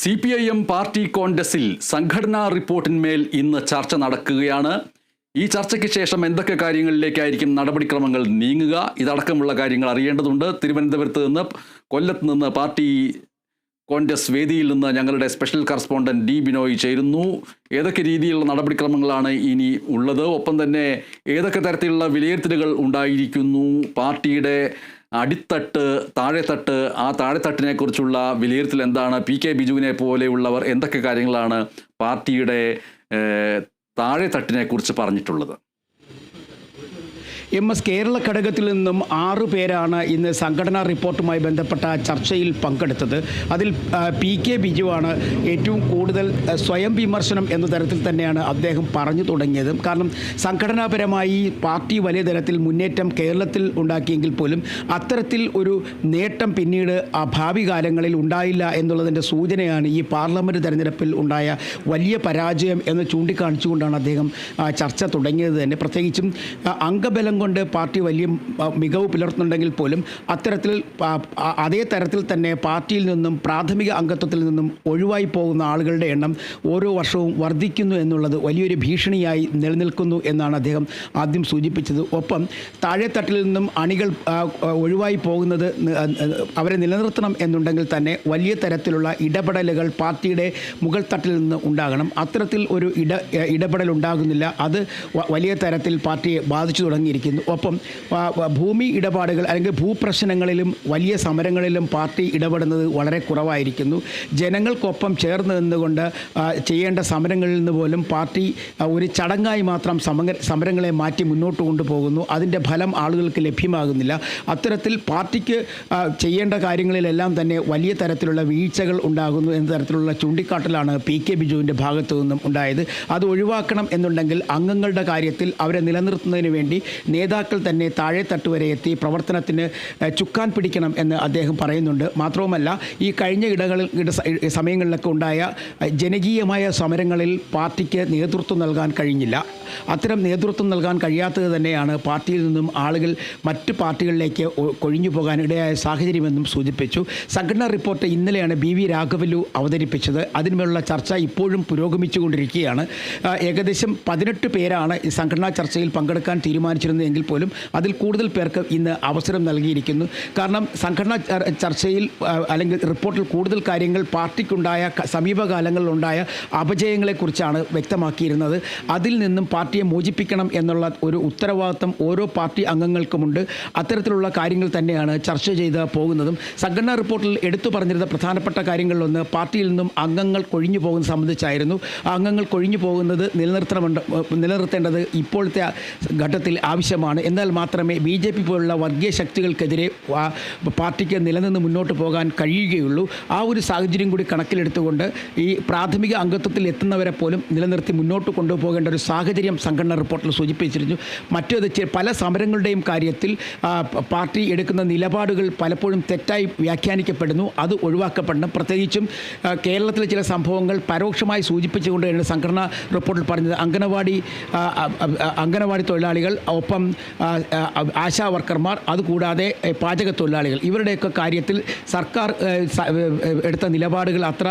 C P I M party കോൺഗ്രസിൽ സംഘടനാ റിപ്പോർട്ടിന്മേൽ ഇന്ന് ചർച്ച നടക്കുകയാണ്. ഈ ചർച്ചയ്ക്ക് ശേഷം എന്തൊക്കെ കാര്യങ്ങളിലേക്കായിരിക്കും നടപടിക്രമങ്ങൾ നീങ്ങുക? ഇതടക്കമുള്ള കാര്യങ്ങൾ അറിയേണ്ടതുണ്ട്. തിരുവനന്തപുരത്ത് നിന്ന് കൊല്ലത്ത് നിന്ന് പാർട്ടി കോൺഗ്രസ് വേദിയിൽ നിന്ന് ഞങ്ങളുടെ സ്പെഷ്യൽ കറസ്പോണ്ടന്റ് ഡി ബിനോയ് ചേരുന്നു. ഏതൊക്കെ രീതിയിലുള്ള നടപടിക്രമങ്ങളാണ് ഇനി ഉള്ളത്? ഒപ്പം തന്നെ ഏതൊക്കെ തരത്തിലുള്ള വിലയിരുത്തലുകൾ ഉണ്ടായിരിക്കുന്നു? പാർട്ടിയുടെ അടിത്തട്ട് താഴെത്തട്ട് ആ താഴെത്തട്ടിനെ കുറിച്ചുള്ള വിലയിരുത്തൽ എന്താണ്? പി കെ ബിജുവിനെ പോലെയുള്ളവർ എന്തൊക്കെ കാര്യങ്ങളാണ് പാർട്ടിയുടെ താഴെത്തട്ടിനെ കുറിച്ച് പറഞ്ഞിട്ടുള്ളത്? എം എസ് കേരള ഘടകത്തിൽ നിന്നും ആറു പേരാണ് ഇന്ന് സംഘടനാ റിപ്പോർട്ടുമായി ബന്ധപ്പെട്ട ചർച്ചയിൽ പങ്കെടുത്തത്. അതിൽ പി കെ ബിജുവാണ് ഏറ്റവും കൂടുതൽ സ്വയം വിമർശനം എന്ന തരത്തിൽ തന്നെയാണ് അദ്ദേഹം പറഞ്ഞു തുടങ്ങിയത്. കാരണം സംഘടനാപരമായി പാർട്ടി വലിയ തരത്തിൽ മുന്നേറ്റം കേരളത്തിൽ ഉണ്ടാക്കിയെങ്കിൽ പോലും അത്തരത്തിൽ ഒരു നേട്ടം പിന്നീട് ആ ഭാവി കാലങ്ങളിൽ ഉണ്ടായില്ല എന്നുള്ളതിന്റെ സൂചനയാണ് ഈ പാർലമെന്റ് തെരഞ്ഞെടുപ്പിൽ ഉണ്ടായ വലിയ പരാജയം എന്ന് ചൂണ്ടിക്കാണിച്ചുകൊണ്ടാണ് അദ്ദേഹം ചർച്ച തുടങ്ങിയത് തന്നെ. പ്രത്യേകിച്ചും അംഗബലം കൊണ്ട് പാർട്ടി വലിയ മികവ് പുലർത്തുന്നുണ്ടെങ്കിൽ പോലും അത്തരത്തിൽ അതേ തരത്തിൽ തന്നെ പാർട്ടിയിൽ നിന്നും പ്രാഥമിക അംഗത്വത്തിൽ നിന്നും ഒഴിവായി പോകുന്ന ആളുകളുടെ എണ്ണം ഓരോ വർഷവും വർദ്ധിക്കുന്നു എന്നുള്ളത് വലിയൊരു ഭീഷണിയായി നിലനിൽക്കുന്നു എന്നാണ് അദ്ദേഹം ആദ്യം സൂചിപ്പിച്ചത്. ഒപ്പം താഴെത്തട്ടിൽ നിന്നും അണികൾ ഒഴിവായി പോകുന്നത് അവരെ നിലനിർത്തണം എന്നുണ്ടെങ്കിൽ തന്നെ വലിയ തരത്തിലുള്ള ഇടപെടലുകൾ പാർട്ടിയുടെ മുകൾ തട്ടിൽ നിന്ന് ഉണ്ടാകണം. അത്തരത്തിൽ ഒരു ഇട ഇടപെടൽ ഉണ്ടാകുന്നില്ല. അത് വലിയ തരത്തിൽ പാർട്ടിയെ ബാധിച്ചു തുടങ്ങിയിരിക്കുന്നു. ഒപ്പം ആ, ആ, ഭൂമി ഇടപാടുകൾ അല്ലെങ്കിൽ ഭൂപ്രശ്നങ്ങളിലും വലിയ സമരങ്ങളിലും പാർട്ടി ഇടപെടുന്നത് വളരെ കുറവായിരിക്കുന്നു. ജനങ്ങൾക്കൊപ്പം ചേർന്ന് നിന്നുകൊണ്ട് ചെയ്യേണ്ട സമരങ്ങളിൽ നിന്ന് പോലും പാർട്ടി ഒരു ചടങ്ങായി മാത്രം സമര സമരങ്ങളെ മാറ്റി മുന്നോട്ട് കൊണ്ടുപോകുന്നു. അതിന്റെ ഫലം ആളുകൾക്ക് ലഭ്യമാകുന്നില്ല. അത്തരത്തിൽ പാർട്ടിക്ക് ചെയ്യേണ്ട കാര്യങ്ങളിലെല്ലാം തന്നെ വലിയ തരത്തിലുള്ള വീഴ്ചകൾ ഉണ്ടാകുന്നു എന്ന തരത്തിലുള്ള ചൂണ്ടിക്കാട്ടലാണ് പി കെ ബിജുവിന്റെ ഭാഗത്തു നിന്നും ഉണ്ടായത്. അത് ഒഴിവാക്കണം എന്നുണ്ടെങ്കിൽ അംഗങ്ങളുടെ കാര്യത്തിൽ അവരെ നിലനിർത്തുന്നതിന് വേണ്ടി നേതാക്കൾ തന്നെ താഴെ തട്ട് വരെ എത്തി പ്രവർത്തനത്തിന് ചുക്കാൻ പിടിക്കണം എന്ന് അദ്ദേഹം പറയുന്നുണ്ട്. മാത്രവുമല്ല ഈ കഴിഞ്ഞ ഇടകളിൽ ഇട സമയങ്ങളിലൊക്കെ ഉണ്ടായ ജനകീയമായ സമരങ്ങളിൽ പാർട്ടിക്ക് നേതൃത്വം നൽകാൻ കഴിഞ്ഞില്ല. അത്തരം നേതൃത്വം നൽകാൻ കഴിയാത്തത് തന്നെയാണ് പാർട്ടിയിൽ നിന്നും ആളുകൾ മറ്റ് പാർട്ടികളിലേക്ക് കൊഴിഞ്ഞു പോകാൻ ഇടയായ സാഹചര്യമെന്നും സൂചിപ്പിച്ചു. സംഘടനാ റിപ്പോർട്ട് ഇന്നലെയാണ് ബി വി രാഘവലു അവതരിപ്പിച്ചത്. അതിന്മേലുള്ള ചർച്ച ഇപ്പോഴും പുരോഗമിച്ചുകൊണ്ടിരിക്കുകയാണ്. ഏകദേശം പതിനെട്ട് പേരാണ് സംഘടനാ ചർച്ചയിൽ പങ്കെടുക്കാൻ തീരുമാനിച്ചിരുന്നതെങ്കിൽ പോലും അതിൽ കൂടുതൽ പേർക്ക് ഇന്ന് അവസരം നൽകിയിരിക്കുന്നു. കാരണം സംഘടനാ ചർച്ചയിൽ അല്ലെങ്കിൽ റിപ്പോർട്ടിൽ കൂടുതൽ കാര്യങ്ങൾ പാർട്ടിക്കുണ്ടായ സമീപകാലങ്ങളിലുണ്ടായ അപജയങ്ങളെക്കുറിച്ചാണ് വ്യക്തമാക്കിയിരുന്നത്. അതിൽ നിന്നും പാർട്ടിയെ മോചിപ്പിക്കണം എന്നുള്ള ഒരു ഉത്തരവാദിത്തം ഓരോ പാർട്ടി അംഗങ്ങൾക്കുമുണ്ട്. അത്തരത്തിലുള്ള കാര്യങ്ങൾ തന്നെയാണ് ചർച്ച ചെയ്ത് പോകുന്നതും. സംഘടനാ റിപ്പോർട്ടിൽ എടുത്തു പറഞ്ഞിരുന്ന പ്രധാനപ്പെട്ട കാര്യങ്ങളിലൊന്ന് പാർട്ടിയിൽ നിന്നും അംഗങ്ങൾ കൊഴിഞ്ഞു പോകുന്നത് സംബന്ധിച്ചായിരുന്നു. അംഗങ്ങൾ കൊഴിഞ്ഞു പോകുന്നത് നിലനിർത്തണമെന്ന് നിലനിർത്തേണ്ടത് ഇപ്പോഴത്തെ ഘട്ടത്തിൽ ആവശ്യമാണ്. എന്നാൽ മാത്രമേ ബി ജെ പി പോലുള്ള വർഗീയ ശക്തികൾക്കെതിരെ പാർട്ടിക്ക് നിലനിന്ന് മുന്നോട്ട് പോകാൻ കഴിയുകയുള്ളൂ. ആ ഒരു സാഹചര്യം കൂടി കണക്കിലെടുത്തുകൊണ്ട് ഈ പ്രാഥമിക അംഗത്വത്തിൽ എത്തുന്നവരെ പോലും നിലനിർത്തി മുന്നോട്ട് കൊണ്ടുപോകേണ്ട ഒരു സാഹചര്യം സംഘടനാ റിപ്പോർട്ടിൽ സൂചിപ്പിച്ചിരുന്നു. മറ്റു പല സമരങ്ങളുടെയും കാര്യത്തിൽ പാർട്ടി എടുക്കുന്ന നിലപാടുകൾ പലപ്പോഴും തെറ്റായി വ്യാഖ്യാനിക്കപ്പെടുന്നു. അത് ഒഴിവാക്കപ്പെടണം. പ്രത്യേകിച്ചും കേരളത്തിലെ ചില സംഭവങ്ങൾ പരോക്ഷമായി സൂചിപ്പിച്ചുകൊണ്ടാണ് സംഘടനാ റിപ്പോർട്ടിൽ പറഞ്ഞത്. അംഗനവാടി അംഗനവാടി തൊഴിലാളികൾ ഒപ്പം ആ, ആശാ വർക്കർമാർ അതുകൂടാതെ പാചക തൊഴിലാളികൾ ഇവരുടെയൊക്കെ കാര്യത്തിൽ സർക്കാർ എടുത്ത നിലപാടുകൾ അത്ര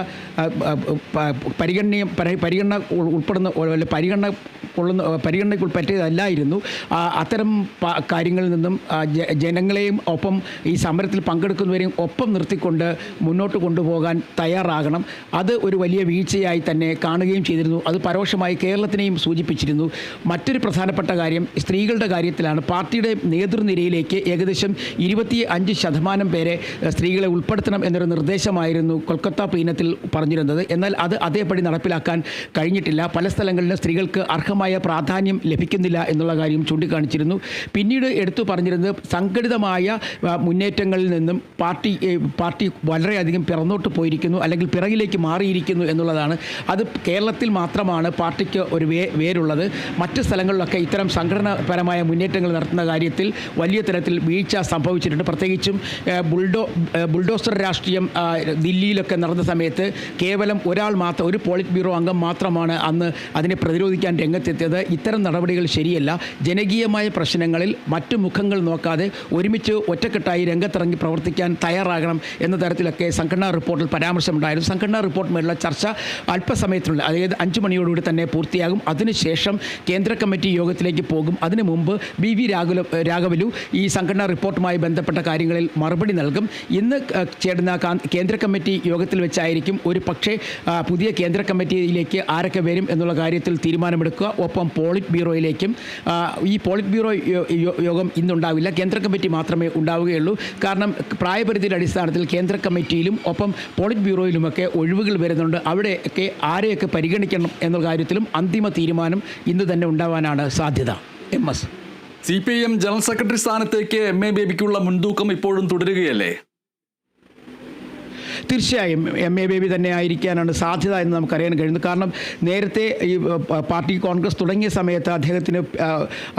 പരിഗണനീയം പരിഗണന ഉൾപ്പെടുന്ന പരിഗണന കൊള്ളുന്ന പരിഗണനയ്ക്ക് പറ്റിയതല്ലായിരുന്നു. അത്തരം കാര്യങ്ങളിൽ നിന്നും ജനങ്ങളെയും ഒപ്പം ഈ സമരത്തിൽ പങ്കെടുക്കുന്നവരെയും ഒപ്പം നിർത്തിക്കൊണ്ട് മുന്നോട്ട് കൊണ്ടുപോകാൻ തയ്യാറാകണം. അത് ഒരു വലിയ വീഴ്ചയായി തന്നെ കാണുകയും ചെയ്തിരുന്നു. അത് പരോക്ഷമായി കേരളത്തിനെയും സൂചിപ്പിച്ചിരുന്നു. മറ്റൊരു പ്രധാനപ്പെട്ട കാര്യം സ്ത്രീകളുടെ കാര്യത്തിലാണ്. പാർട്ടിയുടെ നേതൃനിരയിലേക്ക് ഏകദേശം ഇരുപത്തി അഞ്ച് ശതമാനം പേരെ സ്ത്രീകളെ ഉൾപ്പെടുത്തണം എന്നൊരു നിർദ്ദേശമായിരുന്നു കൊൽക്കത്ത പ്ലീനത്തിൽ പറഞ്ഞിരുന്നത്. എന്നാൽ അത് അതേപടി നടപ്പിലാക്കാൻ കഴിഞ്ഞിട്ടില്ല. പല സ്ഥലങ്ങളിലും സ്ത്രീകൾക്ക് അർഹമായ പ്രാധാന്യം ലഭിക്കുന്നില്ല എന്നുള്ള കാര്യം ചൂണ്ടിക്കാണിച്ചിരുന്നു. പിന്നീട് എടുത്തു പറഞ്ഞിരുന്നത് സംഘടിതമായ മുന്നേറ്റങ്ങളിൽ നിന്നും പാർട്ടി പാർട്ടി വളരെയധികം പിറന്നോട്ട് പോയിരിക്കുന്നു അല്ലെങ്കിൽ പിറകിലേക്ക് മാറിയിരിക്കുന്നു എന്നുള്ളതാണ്. അത് കേരളത്തിൽ മാത്രമാണ് പാർട്ടിക്ക് ഒരു വേ വേരുള്ളത്. മറ്റ് സ്ഥലങ്ങളിലൊക്കെ ഇത്തരം സംഘടനാപരമായ മുന്നേറ്റങ്ങൾ നടത്തുന്ന കാര്യത്തിൽ വലിയ തരത്തിൽ വീഴ്ച സംഭവിച്ചിട്ടുണ്ട്. പ്രത്യേകിച്ചും ബുൾഡോ ബുൾഡോസർ രാഷ്ട്രീയം ദില്ലിയിലൊക്കെ നടന്ന സമയത്ത് കേവലം ഒരാൾ മാത്രം ഒരു പോളിറ്റ് ബ്യൂറോ അംഗം മാത്രമാണ് അന്ന് അതിനെ പ്രതിരോധിക്കാൻ രംഗത്തെത്തിയത്. ഇത്തരം നടപടികൾ ശരിയല്ല. ജനകീയമായ പ്രശ്നങ്ങളിൽ മറ്റു മുഖങ്ങൾ നോക്കാതെ ഒരുമിച്ച് ഒറ്റക്കെട്ടായി രംഗത്തിറങ്ങി പ്രവർത്തിക്കാൻ തയ്യാറാകണം എന്ന തരത്തിലൊക്കെ സംഘടനാ റിപ്പോർട്ടിൽ പരാമർശമുണ്ടായിരുന്നു. സംഘടനാ റിപ്പോർട്ടുമായുള്ള ചർച്ച അല്പസമയത്തിനുള്ളിൽ അതായത് അഞ്ച് മണിയോടുകൂടി തന്നെ പൂർത്തിയാകും. അതിനുശേഷം കേന്ദ്ര കമ്മിറ്റി യോഗത്തിലേക്ക് പോകും. അതിനു മുമ്പ് ബി വി രാഘുല രാഘവലു ഈ സംഘടനാ റിപ്പോർട്ടുമായി ബന്ധപ്പെട്ട കാര്യങ്ങളിൽ മറുപടി നൽകും. ഇന്ന് ചേരുന്ന കേന്ദ്ര കമ്മിറ്റി യോഗത്തിൽ വെച്ചായിരിക്കും ഒരു പക്ഷേ പുതിയ കേന്ദ്ര കമ്മിറ്റിയിലേക്ക് ആരൊക്കെ വരും എന്നുള്ള കാര്യത്തിൽ തീരുമാനമെടുക്കുക. ഒപ്പം പോളിറ്റ് ബ്യൂറോയിലേക്കും ഈ പോളിറ്റ് ബ്യൂറോ യോഗം ഇന്നുണ്ടാവില്ല. കേന്ദ്ര കമ്മിറ്റി മാത്രമേ ഉണ്ടാവുകയുള്ളൂ. കാരണം പ്രായപരിധിയുടെ അടിസ്ഥാനത്തിൽ കേന്ദ്ര കമ്മിറ്റിയിലും ഒപ്പം പോളിറ്റ് ബ്യൂറോയിലുമൊക്കെ ഒഴിവുകൾ വരുന്നുണ്ട്. അവിടെയൊക്കെ ആരെയൊക്കെ പരിഗണിക്കണം എന്ന കാര്യത്തിലും അന്തിമ തീരുമാനം ഇന്ന് തന്നെ ഉണ്ടാവാനാണ് സാധ്യത. M S. C P I M general secretary സ്ഥാനത്തേക്ക് എം എ ബേബിക്കുള്ള മുൻതൂക്കം ഇപ്പോഴും തുടരുകയല്ലേ? തീർച്ചയായും എം എ ബേബി തന്നെ ആയിരിക്കാനാണ് സാധ്യത എന്ന് നമുക്കറിയാൻ കഴിയുന്നത് കാരണം നേരത്തെ ഈ പാർട്ടി കോൺഗ്രസ് തുടങ്ങിയ സമയത്ത് അദ്ദേഹത്തിന്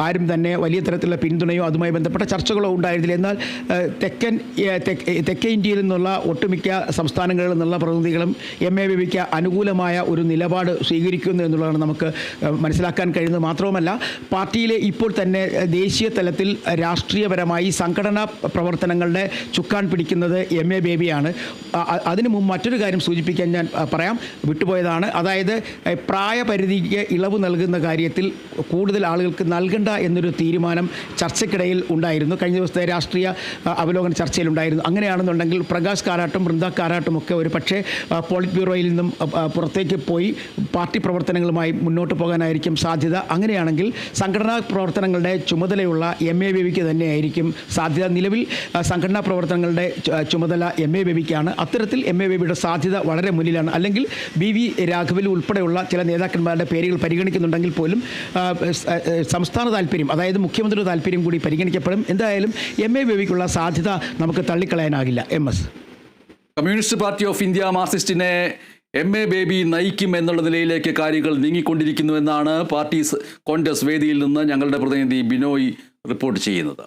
ആരും തന്നെ വലിയ തരത്തിലുള്ള പിന്തുണയോ അതുമായി ബന്ധപ്പെട്ട ചർച്ചകളോ ഉണ്ടായിരുന്നില്ല. എന്നാൽ തെക്കൻ തെക്ക് ഇന്ത്യയിൽ നിന്നുള്ള ഒട്ടുമിക്ക സംസ്ഥാനങ്ങളിൽ നിന്നുള്ള പ്രതിനിധികളും എം എ ബേബിക്ക് അനുകൂലമായ ഒരു നിലപാട് സ്വീകരിക്കുന്നു എന്നുള്ളതാണ് നമുക്ക് മനസ്സിലാക്കാൻ കഴിയുന്നത്. മാത്രവുമല്ല പാർട്ടിയിലെ ഇപ്പോൾ തന്നെ ദേശീയ തലത്തിൽ രാഷ്ട്രീയപരമായി സംഘടനാ പ്രവർത്തനങ്ങളുടെ ചുക്കാൻ പിടിക്കുന്നത് എം എ ബേബിയാണ് അതിനു മുമ്പ് മറ്റൊരു കാര്യം സൂചിപ്പിക്കാൻ ഞാൻ പറയാം. വിട്ടുപോയതാണ്. അതായത് പ്രായപരിധിക്ക് ഇളവ് നൽകുന്ന കാര്യത്തിൽ കൂടുതൽ ആളുകൾക്ക് നൽകണ്ട എന്നൊരു തീരുമാനം ചർച്ചയ്ക്കിടയിൽ ഉണ്ടായിരുന്നു. കഴിഞ്ഞ ദിവസത്തെ രാഷ്ട്രീയ അവലോകന ചർച്ചയിലുണ്ടായിരുന്നു അങ്ങനെയാണെന്നുണ്ടെങ്കിൽ പ്രകാശ് കാരാട്ടും വൃന്ദ കാരാട്ടും ഒക്കെ ഒരു പക്ഷേ പോളിറ്റ് ബ്യൂറോയിൽ നിന്നും പുറത്തേക്ക് പോയി പാർട്ടി പ്രവർത്തനങ്ങളുമായി മുന്നോട്ട് പോകാനായിരിക്കും സാധ്യത. അങ്ങനെയാണെങ്കിൽ സംഘടനാ പ്രവർത്തനങ്ങളുടെ ചുമതലയുള്ള എം എ ബേബിക്ക് തന്നെയായിരിക്കും സാധ്യത. നിലവിൽ സംഘടനാ പ്രവർത്തനങ്ങളുടെ ചുമതല എം എ ബേബിക്കാണ്. അത്തരത്തിൽ എം എ ബേബിയുടെ സാധ്യത വളരെ മുന്നിലാണ്. അല്ലെങ്കിൽ ബി വി രാഘവലു ഉൾപ്പെടെയുള്ള ചില നേതാക്കന്മാരുടെ പേരുകൾ പരിഗണിക്കുന്നുണ്ടെങ്കിൽ പോലും സംസ്ഥാന താല്പര്യം അതായത് മുഖ്യമന്ത്രിയുടെ താല്പര്യം കൂടി പരിഗണിക്കപ്പെടും. എന്തായാലും എം എ ബേബിക്കുള്ള സാധ്യത നമുക്ക് തള്ളിക്കളയാനാകില്ല. M S communist party of India മാർസിസ്റ്റിനെ M A Baby നയിക്കും എന്നുള്ള നിലയിലേക്ക് കാര്യങ്ങൾ നീങ്ങിക്കൊണ്ടിരിക്കുന്നുവെന്നാണ് പാർട്ടി കോൺഗ്രസ് വേദിയിൽ നിന്ന് ഞങ്ങളുടെ പ്രതിനിധി ബിനോയ് റിപ്പോർട്ട് ചെയ്യുന്നത്.